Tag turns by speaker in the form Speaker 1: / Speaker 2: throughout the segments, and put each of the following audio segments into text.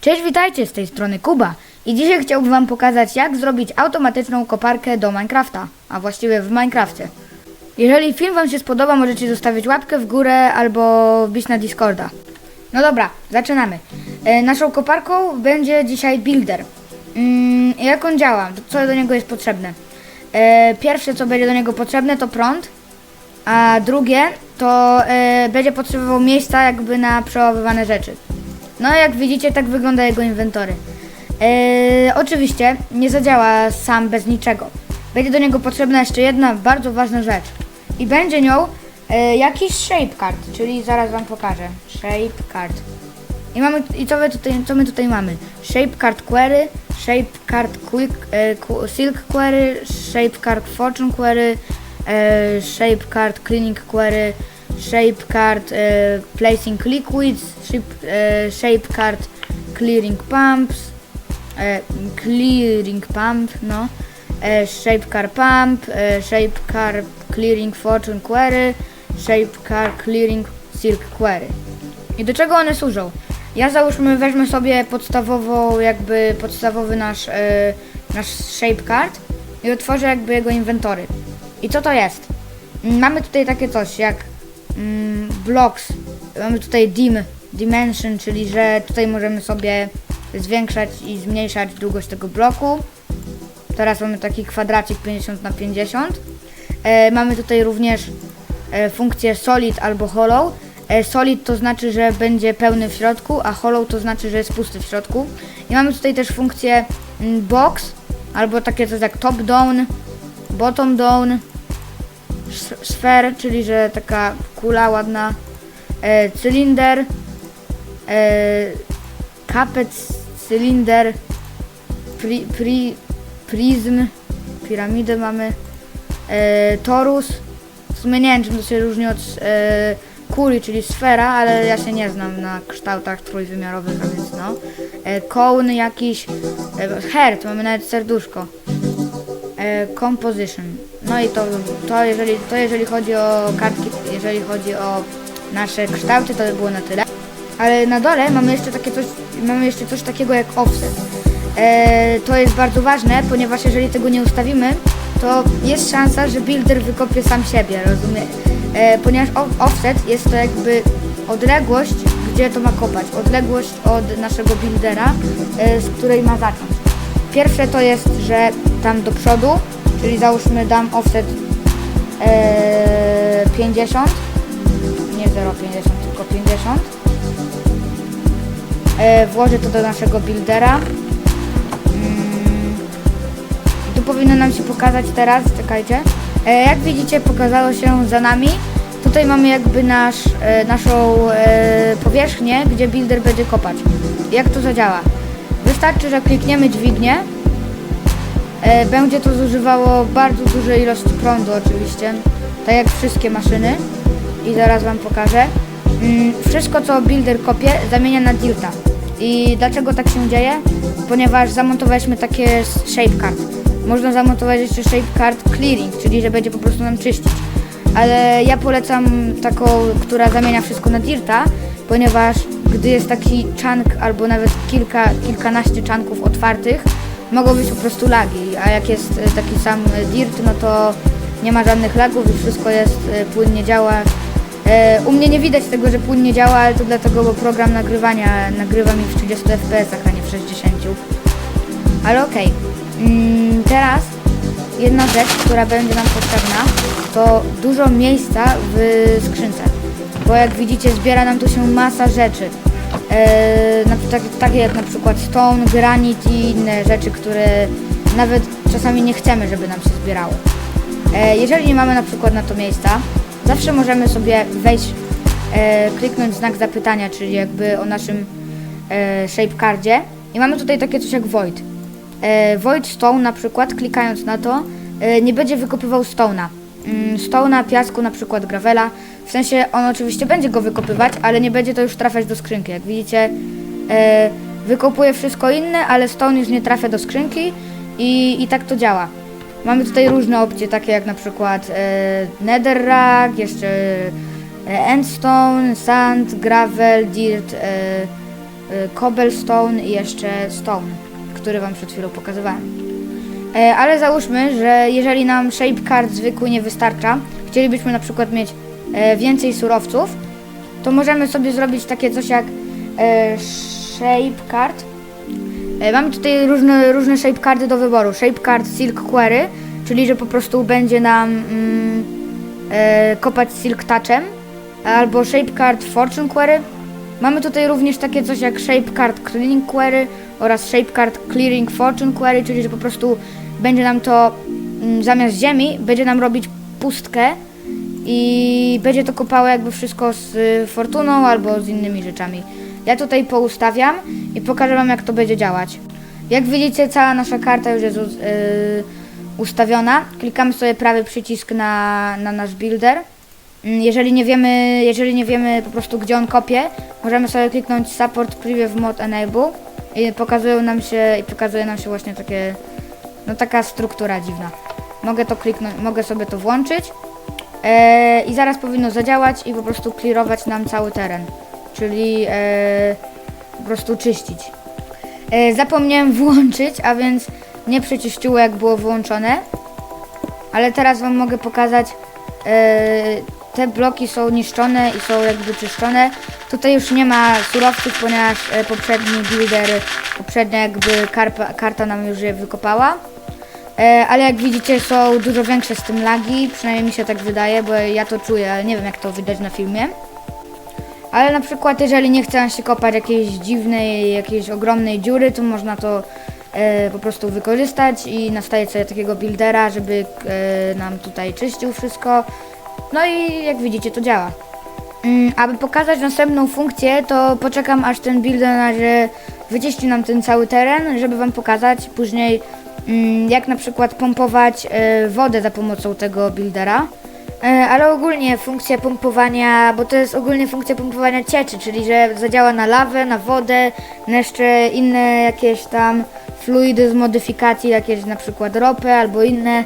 Speaker 1: Cześć, witajcie, z tej strony Kuba i dzisiaj chciałbym Wam pokazać jak zrobić automatyczną koparkę do Minecrafta, a właściwie w Minecrafcie. Jeżeli film Wam się spodoba, możecie zostawić łapkę w górę albo wbić na Discorda. No dobra, zaczynamy. E, naszą koparką będzie dzisiaj builder. Mm, jak on działa? Co do niego jest potrzebne? E, pierwsze co będzie do niego potrzebne to prąd, a drugie to e, będzie potrzebował miejsca jakby na przechowywane rzeczy. No jak widzicie, tak wygląda jego inwentory. Eee, oczywiście nie zadziała sam bez niczego. Będzie do niego potrzebna jeszcze jedna bardzo ważna rzecz. I będzie nią e, jakiś shape card, czyli zaraz wam pokażę. Shape card. I mamy i co my tutaj, co my tutaj mamy? Shape card query, shape card quick, e, silk query, shape card fortune query, e, shape card cleaning query, shape card e, placing liquids, shape, e, shape card clearing pumps, e, clearing pump, no, e, shape card pump, e, shape card clearing fortune query, shape card clearing silk query. I do czego one służą? Ja załóżmy weźmę sobie podstawową, jakby podstawowy nasz, e, nasz shape card i otworzę jakby jego inwentory. I co to jest? Mamy tutaj takie coś jak mm, blocks, mamy tutaj dim, dimension, czyli że tutaj możemy sobie zwiększać i zmniejszać długość tego bloku. Teraz mamy taki kwadracik 50 na 50. E, mamy tutaj również e, funkcję solid albo hollow. E, solid to znaczy, że będzie pełny w środku, a hollow to znaczy, że jest pusty w środku. I mamy tutaj też funkcję mm, box albo takie coś jak top down, bottom down, sfer, czyli że taka kula ładna, e, cylinder, e, kapet, cylinder, pri, pri, prizm, piramidę mamy, e, torus. W sumie nie wiem, czym to się różni od e, kuli, czyli sfera, ale ja się nie znam na kształtach trójwymiarowych, a więc no. E, kołn jakiś, e, heart, mamy nawet serduszko. E, composition. No i to, to, jeżeli, to jeżeli chodzi o kartki, jeżeli chodzi o nasze kształty, to by było na tyle. Ale na dole mamy jeszcze takie coś, mamy jeszcze coś takiego jak offset. E, to jest bardzo ważne, ponieważ jeżeli tego nie ustawimy, to jest szansa, że builder wykopie sam siebie, rozumie? E, ponieważ offset jest to jakby odległość, gdzie to ma kopać. Odległość od naszego buildera, e, z której ma zacząć. Pierwsze to jest, że tam do przodu, czyli załóżmy dam offset e, 50, nie 0,50, tylko 50. E, włożę to do naszego buildera. Mm, tu powinno nam się pokazać teraz, czekajcie. E, jak widzicie, pokazało się za nami. Tutaj mamy jakby nasz, e, naszą e, powierzchnię, gdzie builder będzie kopać. Jak to zadziała? Wystarczy, że klikniemy dźwignię. E, będzie to zużywało bardzo duże ilości prądu oczywiście, tak jak wszystkie maszyny. I zaraz Wam pokażę. Mm, wszystko co builder kopie zamienia na dirta. I dlaczego tak się dzieje? Ponieważ zamontowaliśmy takie shape card. Można zamontować jeszcze shape card clearing, czyli że będzie po prostu nam czyścić. Ale ja polecam taką, która zamienia wszystko na dirta, ponieważ gdy jest taki chunk albo nawet kilka, kilkanaście chunków otwartych, mogą być po prostu lagi, a jak jest e, taki sam e, dirt, no to nie ma żadnych lagów i wszystko jest e, płynnie działa. U mnie nie widać tego, że płynnie działa, ale to dlatego, bo program nagrywania nagrywa mi w 30 fps, a nie w 60. Ale okej. Mm, teraz jedna rzecz, która będzie nam potrzebna, to dużo miejsca w skrzynce. Bo jak widzicie, zbiera nam tu się masa rzeczy. Tak, takie jak na przykład stone, granit i inne rzeczy, które nawet czasami nie chcemy, żeby nam się zbierało. E, jeżeli nie mamy na przykład na to miejsca, zawsze możemy sobie wejść, e, kliknąć znak zapytania, czyli jakby o naszym shape cardzie i mamy tutaj takie coś jak void. Void stone na przykład, klikając na to, nie będzie wykopywał stone'a. Mm, stone'a, piasku, na przykład gravela. W sensie on oczywiście będzie go wykopywać, ale nie będzie to już trafiać do skrzynki. Jak widzicie, e, wykopuje wszystko inne, ale stone już nie trafia do skrzynki i, i tak to działa. Mamy tutaj różne opcje, takie jak na przykład e, netherrack, jeszcze e, endstone, sand, gravel, dirt, e, y, cobblestone i jeszcze stone, który wam przed chwilą pokazywałem. E, ale załóżmy, że jeżeli nam shape card zwykły nie wystarcza, chcielibyśmy na przykład mieć e, więcej surowców, to możemy sobie zrobić takie coś jak e, shape card. E, mamy tutaj różne, różne shape cardy do wyboru. Shape card silk query, czyli że po prostu będzie nam mm, e, kopać silk touchem, albo shape card fortune query. Mamy tutaj również takie coś jak shape card cleaning query oraz shape card clearing fortune query, czyli że po prostu będzie nam to mm, zamiast ziemi będzie nam robić pustkę i będzie to kopało jakby wszystko z y, fortuną albo z innymi rzeczami. Ja tutaj poustawiam i pokażę wam jak to będzie działać. Jak widzicie cała nasza karta już jest y, ustawiona. Klikamy sobie prawy przycisk na, na nasz builder. Mm, Jeżeli nie wiemy, jeżeli nie wiemy po prostu gdzie on kopie, możemy sobie kliknąć support preview mod enable i pokazują nam się i pokazuje nam się właśnie takie no taka struktura dziwna. Mogę to kliknąć, mogę sobie to włączyć e, i zaraz powinno zadziałać i po prostu clearować nam cały teren, czyli e, po prostu czyścić. E, zapomniałem włączyć, a więc nie przeczyściło jak było włączone, ale teraz Wam mogę pokazać e, te bloki są niszczone i są jakby czyszczone. Tutaj już nie ma surowców, ponieważ e, poprzedni builder, poprzednia jakby karpa, karta nam już je wykopała. E, ale jak widzicie są dużo większe z tym lagi, przynajmniej mi się tak wydaje, bo ja to czuję, ale nie wiem jak to widać na filmie. Ale na przykład jeżeli nie chce się kopać jakiejś dziwnej, jakiejś ogromnej dziury, to można to e, po prostu wykorzystać i nastawić sobie takiego buildera, żeby e, nam tutaj czyścił wszystko. No i jak widzicie to działa. Mm, aby pokazać następną funkcję, to poczekam aż ten builder na wyczyści nam ten cały teren, żeby wam pokazać później jak na przykład pompować e, wodę za pomocą tego buildera. E, ale ogólnie funkcja pompowania, bo to jest ogólnie funkcja pompowania cieczy, czyli że zadziała na lawę, na wodę, na jeszcze inne jakieś tam fluidy z modyfikacji, jakieś na przykład ropę albo inne.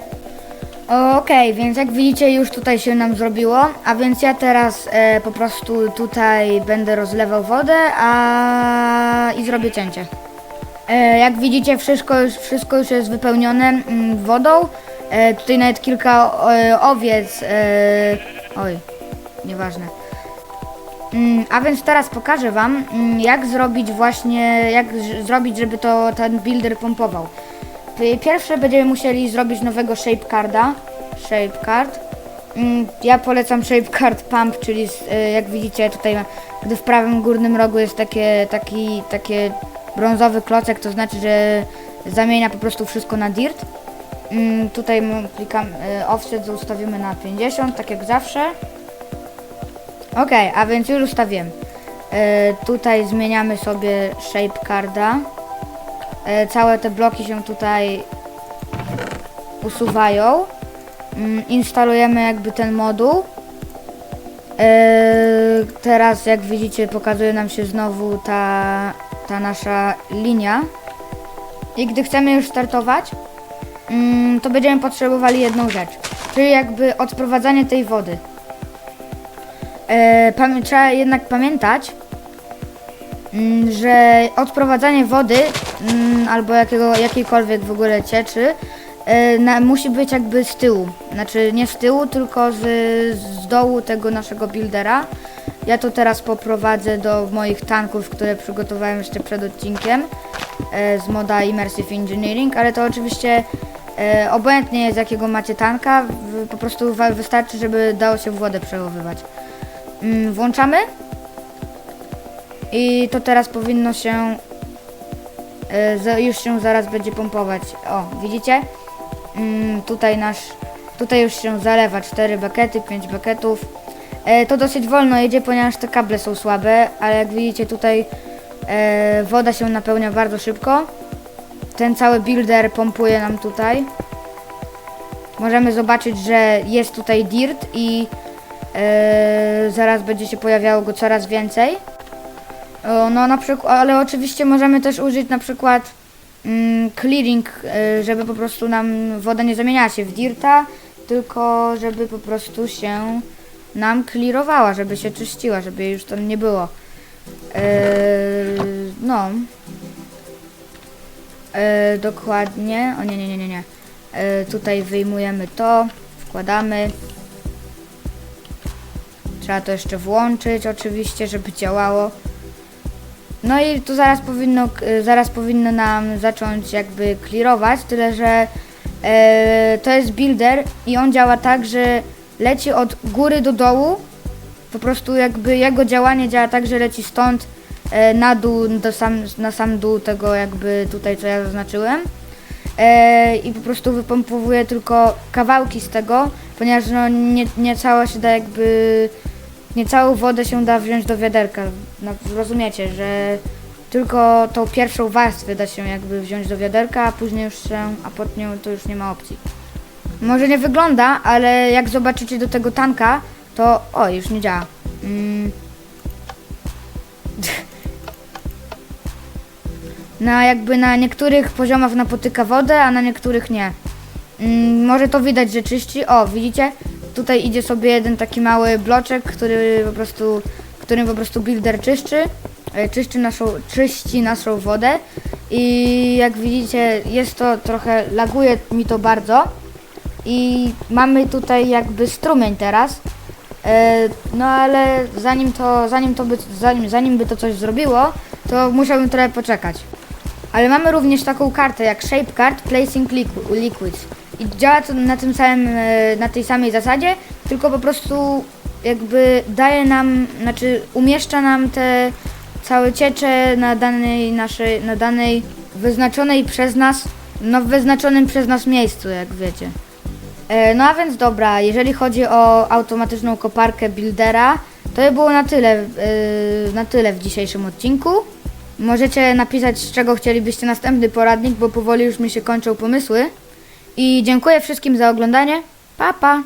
Speaker 1: Okej, więc jak widzicie już tutaj się nam zrobiło, a więc ja teraz e, po prostu tutaj będę rozlewał wodę, a i zrobię cięcie. E, jak widzicie wszystko już, wszystko już jest wypełnione mm, wodą. E, tutaj nawet kilka e, owiec, oj, nieważne. Mm, A więc teraz pokażę Wam, mm, jak zrobić właśnie, jak zrobić, żeby to ten builder pompował. Pierwsze będziemy musieli zrobić nowego shape carda. Shape card. Ja polecam shape card pump, czyli jak widzicie tutaj, gdy w prawym górnym rogu jest takie, taki, takie brązowy klocek, to znaczy, że zamienia po prostu wszystko na dirt. Mm, Tutaj klikam e, offset, ustawimy na 50, tak jak zawsze. Ok, a więc już ustawiłem. E, tutaj zmieniamy sobie shape carda. E, całe te bloki się tutaj usuwają. Mm, instalujemy jakby ten moduł. E, teraz jak widzicie pokazuje nam się znowu ta, ta nasza linia. I gdy chcemy już startować, mm, to będziemy potrzebowali jedną rzecz, czyli jakby odprowadzanie tej wody. E, trzeba jednak pamiętać, mm, że odprowadzanie wody mm, albo jakiego, jakiejkolwiek w ogóle cieczy e, na, musi być jakby z tyłu. Znaczy nie z tyłu, tylko z, z dołu tego naszego buildera. Ja to teraz poprowadzę do moich tanków, które przygotowałem jeszcze przed odcinkiem e, z moda Immersive Engineering, ale to oczywiście e, obojętnie z jakiego macie tanka, w, po prostu wystarczy, żeby dało się wodę przechowywać. Mm, włączamy. I to teraz powinno się. e, już się zaraz będzie pompować. O, widzicie? Mm, tutaj nasz. Tutaj już się zalewa 4 bakety, 5 baketów. E, to dosyć wolno jedzie, ponieważ te kable są słabe, ale jak widzicie tutaj e, woda się napełnia bardzo szybko. Ten cały builder pompuje nam tutaj. Możemy zobaczyć, że jest tutaj dirt i e, zaraz będzie się pojawiało go coraz więcej. No na przykład, ale oczywiście możemy też użyć na przykład mm, clearing, żeby po prostu nam woda nie zamieniała się w dirta, tylko żeby po prostu się nam clearowała, żeby się czyściła, żeby już tam nie było. Eee, no. Eee, dokładnie. O nie, nie, nie, nie, nie. Eee, tutaj wyjmujemy to, wkładamy. Trzeba to jeszcze włączyć oczywiście, żeby działało. No i tu zaraz powinno, k- zaraz powinno nam zacząć jakby clearować, tyle że e, to jest builder i on działa tak, że leci od góry do dołu. Po prostu jakby jego działanie działa tak, że leci stąd e, na dół, do sam, na sam dół tego jakby tutaj co ja zaznaczyłem. E, I po prostu wypompowuje tylko kawałki z tego, ponieważ no nie, nie cała się da jakby nie całą wodę się da wziąć do wiaderka. No, rozumiecie, że tylko tą pierwszą warstwę da się jakby wziąć do wiaderka, a później już się, a pod nią to już nie ma opcji. Może nie wygląda, ale jak zobaczycie do tego tanka, to o, już nie działa. Mm. Na jakby na niektórych poziomach napotyka wodę, a na niektórych nie. Mm, może to widać, że czyści. O, widzicie? Tutaj idzie sobie jeden taki mały bloczek, który po prostu, którym po prostu builder czyszczy, e, czyszczy naszą, czyści naszą wodę i jak widzicie jest to trochę, laguje mi to bardzo i mamy tutaj jakby strumień teraz, E, no ale zanim to, zanim to by, zanim, zanim by to coś zrobiło, to musiałbym trochę poczekać. Ale mamy również taką kartę jak Shape Card Placing Liqu- Liquids. I działa to na tym samym, e, na tej samej zasadzie, tylko po prostu jakby daje nam, znaczy umieszcza nam te całe ciecze na danej naszej, na danej wyznaczonej przez nas, no w wyznaczonym przez nas miejscu, jak wiecie. E, No a więc dobra, jeżeli chodzi o automatyczną koparkę Buildera, to by było na tyle, e, na tyle w dzisiejszym odcinku. Możecie napisać, z czego chcielibyście następny poradnik, bo powoli już mi się kończą pomysły. I dziękuję wszystkim za oglądanie. Pa, pa!